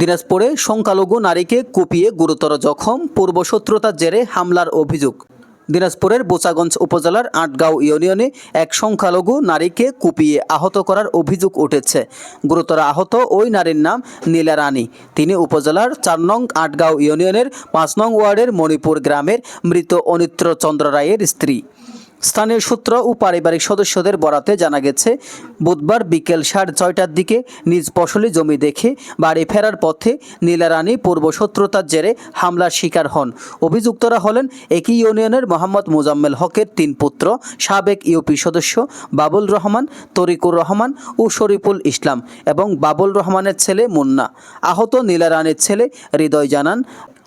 দিনাজপুরে সংখ্যালঘু নারীকে কুপিয়ে গুরুতর জখম পূর্বশত্রুতার জেরে হামলার অভিযোগ। দিনাজপুরের বোচাগঞ্জ উপজেলার আটগাঁও ইউনিয়নে এক সংখ্যালঘু নারীকে কুপিয়ে আহত করার অভিযোগ উঠেছে। গুরুতর আহত ওই নারীর নাম নীলা রানী। তিনি উপজেলার চার নং আটগাঁও ইউনিয়নের পাঁচ নং ওয়ার্ডের মণিপুর গ্রামের মৃত অনিত্র চন্দ্র রায়ের স্ত্রী। স্থানীয় সূত্র ও পারিবারিক সদস্যদের বরাতে জানা গেছে, বুধবার বিকেল সাড়ে ছয়টার দিকে নিজ ফসলি জমি দেখে বাড়ি ফেরার পথে নীলারানী পূর্ব শত্রুতার জেরে হামলার শিকার হন। অভিযুক্তরা হলেন একই ইউনিয়নের মোহাম্মদ মোজাম্মেল হকের তিন পুত্র, সাবেক ইউপি সদস্য বাবুল রহমান, তরিকুর রহমান ও শরীফুল ইসলাম এবং বাবুল রহমানের ছেলে মুন্না। আহত নীলারানীর ছেলে হৃদয় জানান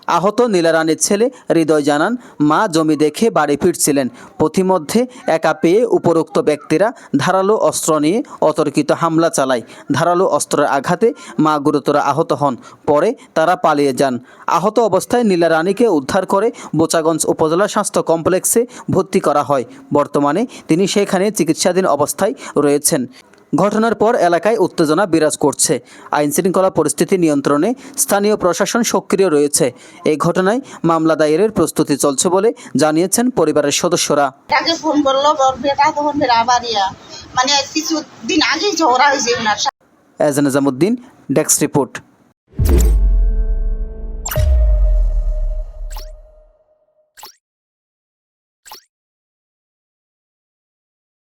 আহত নীলারানীর ছেলে হৃদয় জানান, মা জমি দেখে বাড়ি ফিরছিলেন। পথিমধ্যে একা পেয়ে উপরোক্ত ব্যক্তিরা ধারালো অস্ত্র নিয়ে অতর্কিত হামলা চালায়। ধারালো অস্ত্রের আঘাতে মা গুরুতর আহত হন। পরে তারা পালিয়ে যান। আহত অবস্থায় নীলারানীকে উদ্ধার করে বোচাগঞ্জ উপজেলা স্বাস্থ্য কমপ্লেক্সে ভর্তি করা হয়। বর্তমানে তিনি সেখানে চিকিৎসাধীন অবস্থায় রয়েছেন। ঘটনার পর এলাকায় উত্তেজনা বিরাজ করছে। আইন শৃঙ্খলা পরিস্থিতি নিয়ন্ত্রণে স্থানীয় প্রশাসন সক্রিয় রয়েছে। এই ঘটনায় মামলা দায়েরের প্রস্তুতি চলছে বলে জানিয়েছেন পরিবারের সদস্যরা। ফোন করল মানে আগেই ঝগড়া হয়েছে ডেস্ক রিপোর্ট।